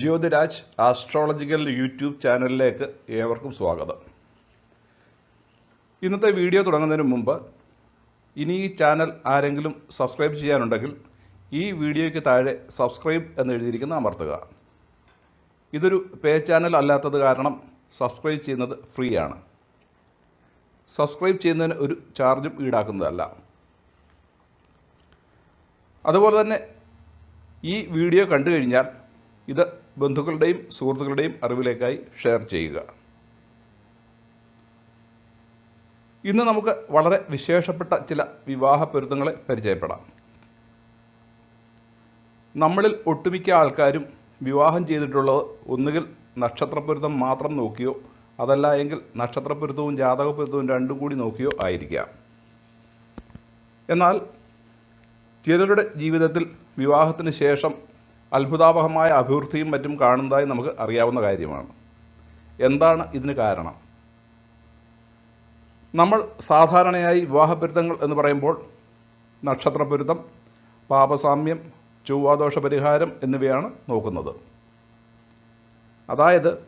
Jyothiraj astrological YouTube ചാനലിലേക്ക് ഏവർക്കും സ്വാഗതം. ഇന്നത്തെ വീഡിയോ തുടങ്ങുന്നതിന് മുമ്പ് ഇനി ഈ ചാനൽ ആരെങ്കിലും സബ്സ്ക്രൈബ് ചെയ്യാനുണ്ടെങ്കിൽ ഈ വീഡിയോയ്ക്ക് താഴെ സബ്സ്ക്രൈബ് എന്ന് എഴുതിയിരിക്കുന്ന അമർത്തുക. ഇതൊരു പേ ചാനൽ അല്ലാത്തത് കാരണം സബ്സ്ക്രൈബ് ചെയ്യുന്നത് ഫ്രീ ആണ്. സബ്സ്ക്രൈബ് ചെയ്യുന്നതിന് ഒരു ചാർജും ഈടാക്കുന്നതല്ല. അതുപോലെ തന്നെ ഈ വീഡിയോ കണ്ടു കഴിഞ്ഞാൽ ഇത് ബന്ധുക്കളുടെയും സുഹൃത്തുക്കളുടെയും അറിവിലേക്കായി ഷെയർ ചെയ്യുക. ഇന്ന് നമുക്ക് വളരെ വിശേഷപ്പെട്ട ചില വിവാഹ പൊരുത്തങ്ങളെ പരിചയപ്പെടാം. നമ്മളിൽ ഒട്ടുമിക്ക ആൾക്കാരും വിവാഹം ചെയ്തിട്ടുള്ളത് ഒന്നുകിൽ നക്ഷത്രപ്പൊരുത്തം മാത്രം നോക്കിയോ അതല്ല എങ്കിൽ നക്ഷത്രപ്പൊരുത്തവും ജാതകപ്പൊരുത്തവും രണ്ടും കൂടി നോക്കിയോ ആയിരിക്കാം. എന്നാൽ ചിലരുടെ ജീവിതത്തിൽ വിവാഹത്തിന് ശേഷം അത്ഭുതാവഹമായ അഭിവൃദ്ധിയും മറ്റും കാണുന്നതായി നമുക്ക് അറിയാവുന്ന കാര്യമാണ്. എന്താണ് ഇതിന് കാരണം? നമ്മൾ സാധാരണയായി വിവാഹപൊരുത്തങ്ങൾ എന്ന് പറയുമ്പോൾ നക്ഷത്രപൊരുത്തം പാപസാമ്യം ചൊവ്വാദോഷ പരിഹാരം എന്നിവയാണ് നോക്കുന്നത്. അതായത്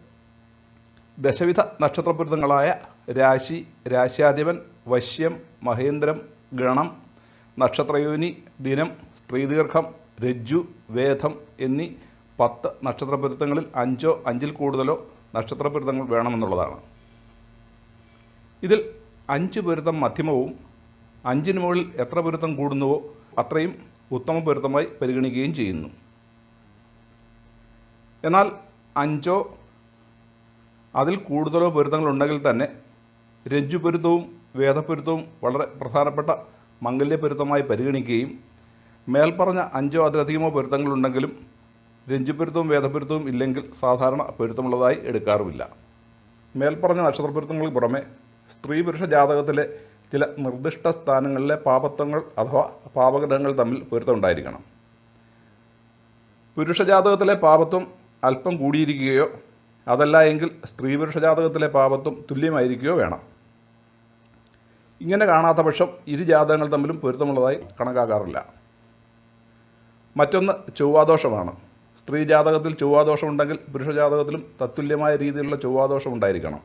ദശവിധ നക്ഷത്രപൊരുത്തങ്ങളായ രാശി രാശ്യാധിപൻ വശ്യം മഹേന്ദ്രം ഗണം നക്ഷത്രയോനി ദിനം സ്ത്രീദീർഘം രജ്ജു വേദം എന്നീ പത്ത് നക്ഷത്രപൊരുത്തങ്ങളിൽ അഞ്ചോ അഞ്ചിൽ കൂടുതലോ നക്ഷത്രപൊരുത്തങ്ങൾ വേണമെന്നുള്ളതാണ്. ഇതിൽ അഞ്ച് പൊരുത്തം മധ്യമവും അഞ്ചിന് മുകളിൽ എത്ര പൊരുത്തം കൂടുന്നുവോ അത്രയും ഉത്തമ പൊരുത്തമായി പരിഗണിക്കുകയും ചെയ്യുന്നു. എന്നാൽ അഞ്ചോ അതിൽ കൂടുതലോ പൊരുത്തങ്ങളുണ്ടെങ്കിൽ തന്നെ രജ്ജു പൊരുത്തവും വേദപ്പൊരുത്തവും വളരെ പ്രധാനപ്പെട്ട മംഗല്യപ്പൊരുത്തമായി പരിഗണിക്കുകയും മേൽപ്പറഞ്ഞ അഞ്ചോ അതിലധികമോ പൊരുത്തങ്ങളുണ്ടെങ്കിലും രഞ്ജുപൊരുത്തവും വേദപ്പൊരുത്തവും ഇല്ലെങ്കിൽ സാധാരണ പൊരുത്തമുള്ളതായി എടുക്കാറുമില്ല. മേൽപ്പറഞ്ഞ നക്ഷത്രപ്പൊരുത്തങ്ങൾക്ക് പുറമെ സ്ത്രീ പുരുഷ ജാതകത്തിലെ ചില നിർദ്ദിഷ്ട സ്ഥാനങ്ങളിലെ പാപത്വങ്ങൾ അഥവാ പാപഗ്രഹങ്ങൾ തമ്മിൽ പൊരുത്തമുണ്ടായിരിക്കണം പുരുഷ ജാതകത്തിലെ പാപത്വം അല്പം കൂടിയിരിക്കുകയോ അതല്ല എങ്കിൽ സ്ത്രീ പുരുഷ ജാതകത്തിലെ പാപത്വം തുല്യമായിരിക്കുകയോ വേണം. ഇങ്ങനെ കാണാത്ത പക്ഷം ഇരു ജാതകങ്ങൾ തമ്മിലും പൊരുത്തമുള്ളതായി കണക്കാക്കാറില്ല. മറ്റൊന്ന് ചൊവ്വാദോഷമാണ്. സ്ത്രീ ജാതകത്തിൽ ചൊവ്വാദോഷം ഉണ്ടെങ്കിൽ പുരുഷ ജാതകത്തിലും തത്തുല്യമായ രീതിയിലുള്ള ചൊവ്വാദോഷം ഉണ്ടായിരിക്കണം.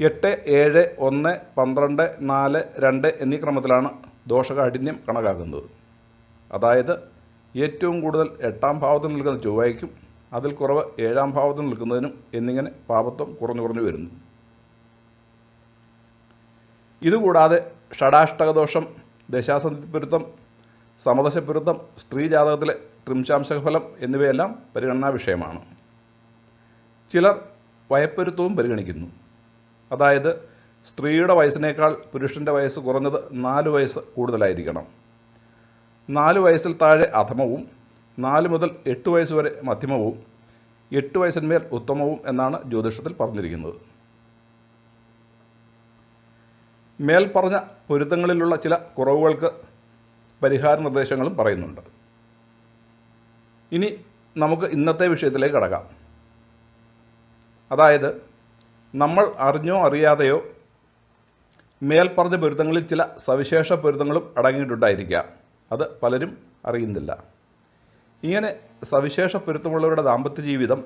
എട്ട് ഏഴ് ഒന്ന് പന്ത്രണ്ട് നാല് രണ്ട് എന്നീ ക്രമത്തിലാണ് ദോഷകാഠിന്യം കണക്കാക്കുന്നത്. അതായത് ഏറ്റവും കൂടുതൽ എട്ടാം ഭാവത്തിൽ നിൽക്കുന്ന ചൊവ്വയ്ക്കും അതിൽ കുറവ് ഏഴാം ഭാവത്തിൽ നിൽക്കുന്നതിനും എന്നിങ്ങനെ പാപത്വം കുറഞ്ഞു കുറഞ്ഞു വരുന്നു. ഇതുകൂടാതെ ഷടാഷ്ടകദോഷം ദശാസന്ധിപ്പൊരുത്തം സമദശപ്പൊരുത്തം സ്ത്രീ ജാതകത്തിലെ ത്രിംശാംശഫലം എന്നിവയെല്ലാം പരിഗണനാ വിഷയമാണ്. ചിലർ വയപ്പൊരുത്തവും പരിഗണിക്കുന്നു. അതായത് സ്ത്രീയുടെ വയസ്സിനേക്കാൾ പുരുഷന്റെ വയസ്സ് കുറഞ്ഞത് നാല് വയസ്സ് കൂടുതലായിരിക്കണം. നാല് വയസ്സിൽ താഴെ അധമവും നാല് മുതൽ എട്ട് വയസ്സ് വരെ മധ്യമവും എട്ട് വയസ്സിന്മേൽ ഉത്തമവും എന്നാണ് ജ്യോതിഷത്തിൽ പറഞ്ഞിരിക്കുന്നത്. മേൽപ്പറഞ്ഞ പറഞ്ഞ പൊരുത്തങ്ങളിലുള്ള ചില കുറവുകൾക്ക് പരിഹാര നിർദ്ദേശങ്ങളും പറയുന്നുണ്ട്. ഇനി നമുക്ക് ഇന്നത്തെ വിഷയത്തിലേക്ക് കടക്കാം. അതായത് നമ്മൾ അറിഞ്ഞോ അറിയാതെയോ മേൽപ്പറഞ്ഞ പൊരുത്തങ്ങളിൽ ചില സവിശേഷ പൊരുത്തങ്ങളും അടങ്ങിയിട്ടുണ്ടായിരിക്കാം. അത് പലരും അറിയുന്നില്ല. ഇങ്ങനെ സവിശേഷ പൊരുത്തമുള്ളവരുടെ ദാമ്പത്യ ജീവിതം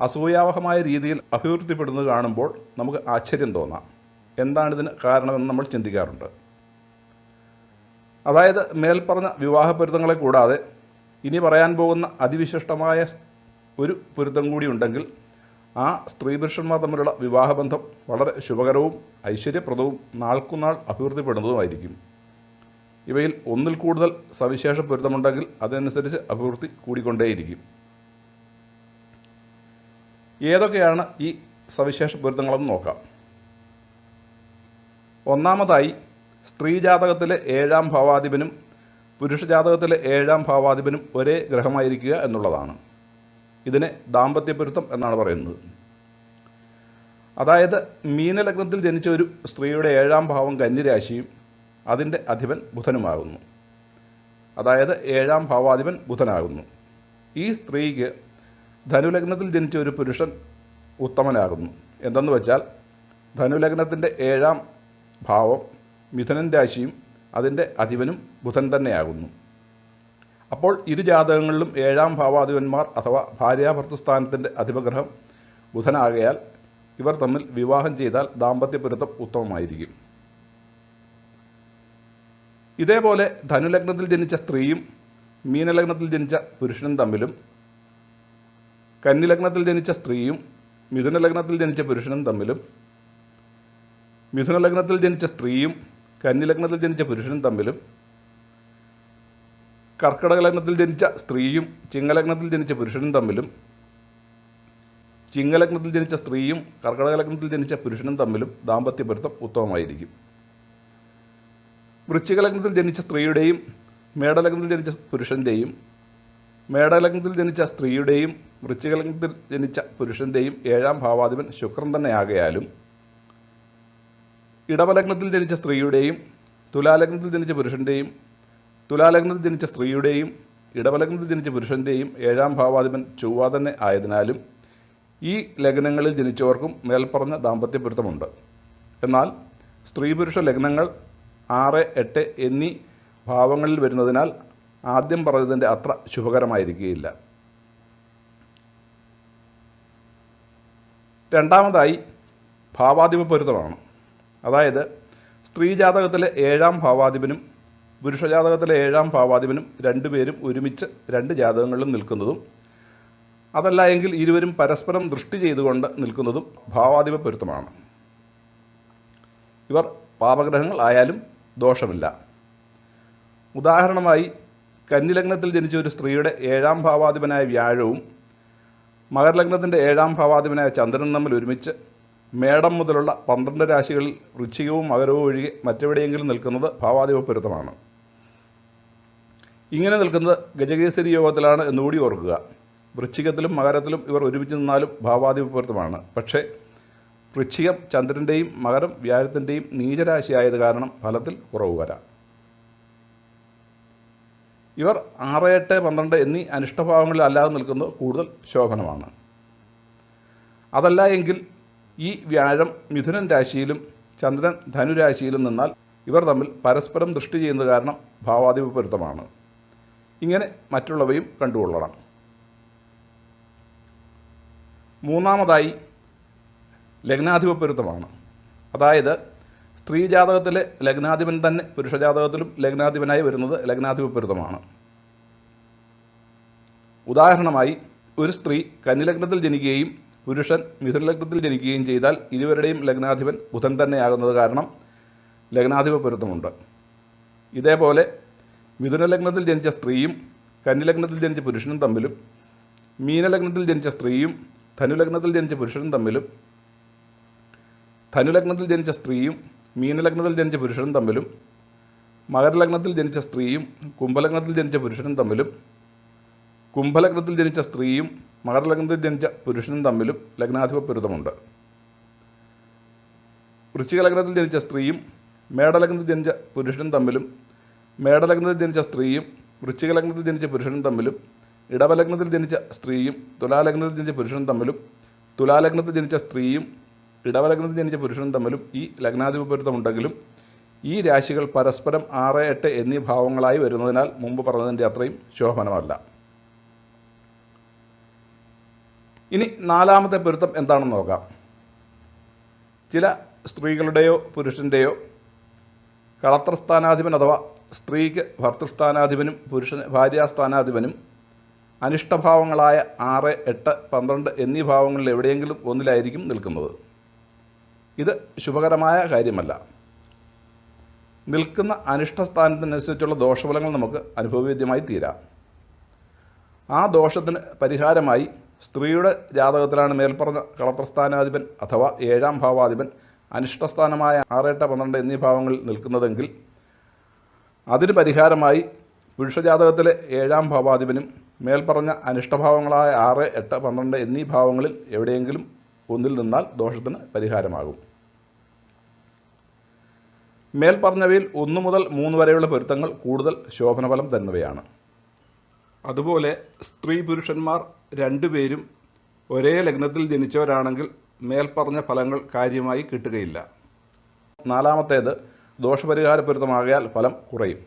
അസൂയാവഹമായ രീതിയിൽ അഭിവൃദ്ധിപ്പെടുന്നത് കാണുമ്പോൾ നമുക്ക് ആശ്ചര്യം തോന്നാം. എന്താണിതിന് കാരണമെന്ന് നമ്മൾ ചിന്തിക്കാറുണ്ട്. അതായത് മേൽപ്പറഞ്ഞ വിവാഹ പൊരുത്തങ്ങളെ കൂടാതെ ഇനി പറയാൻ പോകുന്ന അതിവിശിഷ്ടമായ ഒരു പൊരുത്തം കൂടി ഉണ്ടെങ്കിൽ ആ സ്ത്രീ പുരുഷന്മാർ തമ്മിലുള്ള വിവാഹബന്ധം വളരെ ശുഭകരവും ഐശ്വര്യപ്രദവും നാൾക്കുനാൾ അഭിവൃദ്ധിപ്പെടുന്നതുമായിരിക്കും. ഇവയിൽ ഒന്നിൽ കൂടുതൽ സവിശേഷ പൊരുത്തമുണ്ടെങ്കിൽ അതനുസരിച്ച് അഭിവൃദ്ധി കൂടിക്കൊണ്ടേയിരിക്കും. ഏതൊക്കെയാണ് ഈ സവിശേഷ പൊരുത്തങ്ങളെന്ന് നോക്കാം. ഒന്നാമതായി സ്ത്രീ ജാതകത്തിലെ ഏഴാം ഭാവാധിപനും പുരുഷ ജാതകത്തിലെ ഏഴാം ഭാവാധിപനും ഒരേ ഗ്രഹമായിരിക്കുക എന്നുള്ളതാണ്. ഇതിനെ ദാമ്പത്യപ്പൊരുത്തം എന്നാണ് പറയുന്നത്. അതായത് മീനലഗ്നത്തിൽ ജനിച്ച ഒരു സ്ത്രീയുടെ ഏഴാം ഭാവം കന്യരാശിയും അതിന്റെ അധിപൻ ബുധനുമാകുന്നു. അതായത് ഏഴാം ഭാവാധിപൻ ബുധനാകുന്നു. ഈ സ്ത്രീക്ക് ധനുലഗ്നത്തിൽ ജനിച്ച ഒരു പുരുഷൻ ഉത്തമനാകുന്നു. എന്തെന്ന് വെച്ചാൽ ധനുലഗ്നത്തിന്റെ ഏഴാം ഭാവം മിഥുനൻ രാശിയും അതിന്റെ അധിപനും ബുധൻ തന്നെയാകുന്നു. അപ്പോൾ ഇരു ജാതകങ്ങളിലും ഏഴാം ഭാവാധിപന്മാർ അഥവാ ഭാര്യാഭർത്തസ്ഥാനത്തിന്റെ അധിപഗ്രഹം ബുധനാകയാൽ ഇവർ തമ്മിൽ വിവാഹം ചെയ്താൽ ദാമ്പത്യ പൊരുത്തം ഉത്തമമായിരിക്കും. ഇതേപോലെ ധനുലഗ്നത്തിൽ ജനിച്ച സ്ത്രീയും മീനലഗ്നത്തിൽ ജനിച്ച പുരുഷനും തമ്മിലും കന്നിലഗ്നത്തിൽ ജനിച്ച സ്ത്രീയും മിഥുനലഗ്നത്തിൽ ജനിച്ച പുരുഷനും തമ്മിലും മിഥുനലഗ്നത്തിൽ ജനിച്ച സ്ത്രീയും കന്നിലഗ്നത്തിൽ ജനിച്ച പുരുഷനും തമ്മിലും കർക്കിടക ലഗ്നത്തിൽ ജനിച്ച സ്ത്രീയും ചിങ്ങലഗ്നത്തിൽ ജനിച്ച പുരുഷനും തമ്മിലും ചിങ്ങലഗ്നത്തിൽ ജനിച്ച സ്ത്രീയും കർക്കിടക ലഗ്നത്തിൽ ജനിച്ച പുരുഷനും തമ്മിലും ദാമ്പത്യ പൊരുത്തം ഉത്തമമായിരിക്കും. വൃശ്ചിക ലഗ്നത്തിൽ ജനിച്ച സ്ത്രീയുടെയും മേടലഗ്നത്തിൽ ജനിച്ച പുരുഷന്റെയും മേടലഗ്നത്തിൽ ജനിച്ച സ്ത്രീയുടെയും വൃശ്ചിക ലഗ്നത്തിൽ ജനിച്ച പുരുഷന്റെയും ഏഴാം ഭാവാധിപൻ ശുക്രൻ തന്നെയാകയാലും ഇടവലഗ്നത്തിൽ ജനിച്ച സ്ത്രീയുടെയും തുലാലഗ്നത്തിൽ ജനിച്ച പുരുഷന്റെയും തുലാലഗ്നത്തിൽ ജനിച്ച സ്ത്രീയുടെയും ഇടവലഗ്നത്തിൽ ജനിച്ച പുരുഷന്റെയും ഏഴാം ഭാവാധിപൻ ചൊവ്വ തന്നെ ആയതിനാലും ഈ ലഗ്നങ്ങളിൽ ജനിച്ചവർക്കും മേൽപ്പറഞ്ഞ ദാമ്പത്യ പൊരുത്തമുണ്ട് എന്നാൽ സ്ത്രീ പുരുഷ ലഗ്നങ്ങൾ ആറ് എട്ട് എന്നീ ഭാവങ്ങളിൽ വരുന്നതിനാൽ ആദ്യം പറഞ്ഞതിന്റെ അത്ര ശുഭകരമായിരിക്കുകയില്ല. രണ്ടാമതായി ഭാവാധിപ പൊരുത്തമാണ്. അതായത് സ്ത്രീ ജാതകത്തിലെ ഏഴാം ഭാവാധിപനും പുരുഷ ജാതകത്തിലെ ഏഴാം ഭാവാധിപനും രണ്ടുപേരും ഒരുമിച്ച് രണ്ട് ജാതകങ്ങളിലും നിൽക്കുന്നതും അതല്ല എങ്കിൽ ഇരുവരും പരസ്പരം ദൃഷ്ടി ചെയ്തുകൊണ്ട് നിൽക്കുന്നതും ഭാവാധിപ പൊരുത്തമാണ്. ഇവർ പാപഗ്രഹങ്ങൾ ആയാലും ദോഷമില്ല. ഉദാഹരണമായി കന്നിലഗ്നത്തിൽ ജനിച്ച ഒരു സ്ത്രീയുടെ ഏഴാം ഭാവാധിപനായ വ്യാഴവും മകരലഗ്നത്തിന്റെ ഏഴാം ഭാവാധിപനായ ചന്ദ്രനും തമ്മിൽ ഒരുമിച്ച് മേടം മുതലുള്ള പന്ത്രണ്ട് രാശികളിൽ വൃശ്ചികവും മകരവും ഒഴികെ മറ്റെവിടെയെങ്കിലും നിൽക്കുന്നത് ഭാവാധിപ പൊരുത്തമാണ് ഇങ്ങനെ നിൽക്കുന്നത് ഗജകേസരി യോഗത്തിലാണ് എന്നുകൂടി ഓർക്കുക. വൃശ്ചികത്തിലും മകരത്തിലും ഇവർ ഒരുമിച്ച് നിന്നാലും ഭാവാധിപ പൊരുത്തമാണ് പക്ഷേ വൃശ്ചികം ചന്ദ്രന്റെയും മകരം വ്യാഴത്തിന്റെയും നീചരാശിയായത് കാരണം ഫലത്തിൽ കുറവ് വരാം. ഇവർ ആറ് എട്ട് പന്ത്രണ്ട് എന്നീ അനിഷ്ടഭാവങ്ങളിൽ അല്ലാതെ നിൽക്കുന്നത് കൂടുതൽ ശോഭനമാണ്. അതല്ല എങ്കിൽ ഈ വ്യാഴം മിഥുനൻ രാശിയിലും ചന്ദ്രൻ ധനുരാശിയിലും നിന്നാൽ ഇവർ തമ്മിൽ പരസ്പരം ദൃഷ്ടി ചെയ്യുന്നത് കാരണം ഭാവാധിപ പൊരുത്തമാണ് ഇങ്ങനെ മറ്റുള്ളവയും കണ്ടുകൊള്ളണം. മൂന്നാമതായി ലഗ്നാധിപ പൊരുത്തമാണ് അതായത് സ്ത്രീ ജാതകത്തിലെ ലഗ്നാധിപൻ തന്നെ പുരുഷജാതകത്തിലും ലഗ്നാധിപനായി വരുന്നത് ലഗ്നാധിപ പൊരുത്തമാണ് ഉദാഹരണമായി ഒരു സ്ത്രീ കന്നിലഗ്നത്തിൽ ജനിക്കുകയും പുരുഷൻ മിഥുനലഗ്നത്തിൽ ജനിക്കുകയും ചെയ്താൽ ഇരുവരുടെയും ലഗ്നാധിപൻ ബുധൻ തന്നെയാകുന്നത് കാരണം ലഗ്നാധിപ പൊരുത്തമുണ്ട്. ഇതേപോലെ മിഥുനലഗ്നത്തിൽ ജനിച്ച സ്ത്രീയും കന്നിലഗ്നത്തിൽ ജനിച്ച പുരുഷനും തമ്മിലും മീനലഗ്നത്തിൽ ജനിച്ച സ്ത്രീയും ധനുലഗ്നത്തിൽ ജനിച്ച പുരുഷനും തമ്മിലും ധനുലഗ്നത്തിൽ ജനിച്ച സ്ത്രീയും മീനലഗ്നത്തിൽ ജനിച്ച പുരുഷനും തമ്മിലും മകരലഗ്നത്തിൽ ജനിച്ച സ്ത്രീയും കുംഭലഗ്നത്തിൽ ജനിച്ച പുരുഷനും തമ്മിലും കുംഭലഗ്നത്തിൽ ജനിച്ച സ്ത്രീയും മകരലഗ്നത്തിൽ ജനിച്ച പുരുഷനും തമ്മിലും ലഗ്നാധിപ പൊരുത്തമുണ്ട് വൃശ്ചിക ലഗ്നത്തിൽ ജനിച്ച സ്ത്രീയും മേടലഗ്നത്തിൽ ജനിച്ച പുരുഷനും തമ്മിലും മേടലഗ്നത്തിൽ ജനിച്ച സ്ത്രീയും വൃശ്ചിക ലഗ്നത്തിൽ ജനിച്ച പുരുഷനും തമ്മിലും ഇടവലഗ്നത്തിൽ ജനിച്ച സ്ത്രീയും തുലാലഗ്നത്തിൽ ജനിച്ച പുരുഷനും തമ്മിലും തുലാലഗ്നത്തിൽ ജനിച്ച സ്ത്രീയും ഇടവലഗ്നത്തിൽ ജനിച്ച പുരുഷനും തമ്മിലും ഈ ലഗ്നാധിപ പൊരുത്തമുണ്ടെങ്കിലും ഈ രാശികൾ പരസ്പരം ആറ് എട്ട് എന്നീ ഭാവങ്ങളായി വരുന്നതിനാൽ മുമ്പ് പറഞ്ഞതിന്റെ അത്രയും ശോഭനമല്ല. ഇനി നാലാമത്തെ പൊരുത്തം എന്താണെന്ന് നോക്കാം. ചില സ്ത്രീകളുടെയോ പുരുഷന്റെയോ കളത്രസ്ഥാനാധിപൻ അഥവാ സ്ത്രീക്ക് ഭർത്തൃസ്ഥാനാധിപനും പുരുഷന് ഭാര്യാസ്ഥാനാധിപനും അനിഷ്ടഭാവങ്ങളായ ആറ് എട്ട് പന്ത്രണ്ട് എന്നീ ഭാവങ്ങളിൽ എവിടെയെങ്കിലും ഒന്നിലായിരിക്കും നിൽക്കുന്നത്. ഇത് ശുഭകരമായ കാര്യമല്ല. നിൽക്കുന്ന അനിഷ്ടസ്ഥാനത്തിനനുസരിച്ചുള്ള ദോഷഫലങ്ങൾ നമുക്ക് അനുഭവവേദ്യമായി തീരാം. ആ ദോഷത്തിന് പരിഹാരമായി സ്ത്രീയുടെ ജാതകത്തിലാണ് മേൽപ്പറഞ്ഞ കളത്രസ്ഥാനാധിപൻ അഥവാ ഏഴാം ഭാവാധിപൻ അനിഷ്ടസ്ഥാനമായ ആറെട്ട് പന്ത്രണ്ട് എന്നീ ഭാവങ്ങളിൽ നിൽക്കുന്നതെങ്കിൽ അതിന് പരിഹാരമായി പുരുഷജാതകത്തിലെ ഏഴാം ഭാവാധിപനും മേൽപ്പറഞ്ഞ അനിഷ്ടഭാവങ്ങളായ ആറ് എട്ട് പന്ത്രണ്ട് എന്നീ ഭാവങ്ങളിൽ എവിടെയെങ്കിലും ഒന്നിൽ നിന്നാൽ ദോഷത്തിന് പരിഹാരമാകും. മേൽപ്പറഞ്ഞവയിൽ ഒന്നു മുതൽ മൂന്ന് വരെയുള്ള പൊരുത്തങ്ങൾ കൂടുതൽ ശോഭനഫലം തരുന്നവയാണ്. അതുപോലെ സ്ത്രീ പുരുഷന്മാർ രണ്ടുപേരും ഒരേ ലഗ്നത്തിൽ ജനിച്ചവരാണെങ്കിൽ മേൽപ്പറഞ്ഞ ഫലങ്ങൾ കാര്യമായി കിട്ടുകയില്ല. നാലാമത്തേത് ദോഷപരിഹാര പൊരുത്തമാകയാൽ ഫലം കുറയും.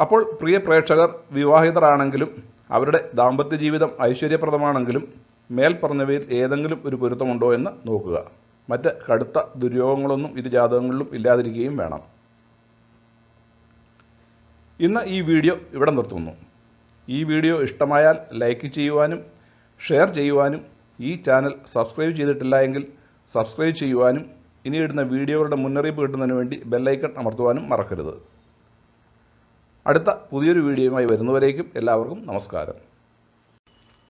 അപ്പോൾ പ്രിയ പ്രേക്ഷകർ വിവാഹിതരാണെങ്കിലും അവരുടെ ദാമ്പത്യ ജീവിതം ഐശ്വര്യപ്രദമാണെങ്കിലും മേൽപ്പറഞ്ഞവയിൽ ഏതെങ്കിലും ഒരു പൊരുത്തമുണ്ടോ എന്ന് നോക്കുക. മറ്റ് കടുത്ത ദുര്യോഗങ്ങളൊന്നും ഇരു ജാതകങ്ങളിലും ഇല്ലാതിരിക്കുകയും വേണം. ഇന്ന് ഈ വീഡിയോ ഇവിടെ നിർത്തുന്നു. ഈ വീഡിയോ ഇഷ്ടമായാൽ ലൈക്ക് ചെയ്യുവാനും ഷെയർ ചെയ്യുവാനും ഈ ചാനൽ സബ്സ്ക്രൈബ് ചെയ്തിട്ടില്ല എങ്കിൽ സബ്സ്ക്രൈബ് ചെയ്യുവാനും ഇനി ഇടുന്ന വീഡിയോകളുടെ മുന്നറിയിപ്പ് കിട്ടുന്നതിന് വേണ്ടി ബെല്ലൈക്കൺ അമർത്തുവാനും മറക്കരുത്. അടുത്ത പുതിയൊരു വീഡിയോയുമായി വരുന്നവരേക്കും എല്ലാവർക്കും നമസ്കാരം.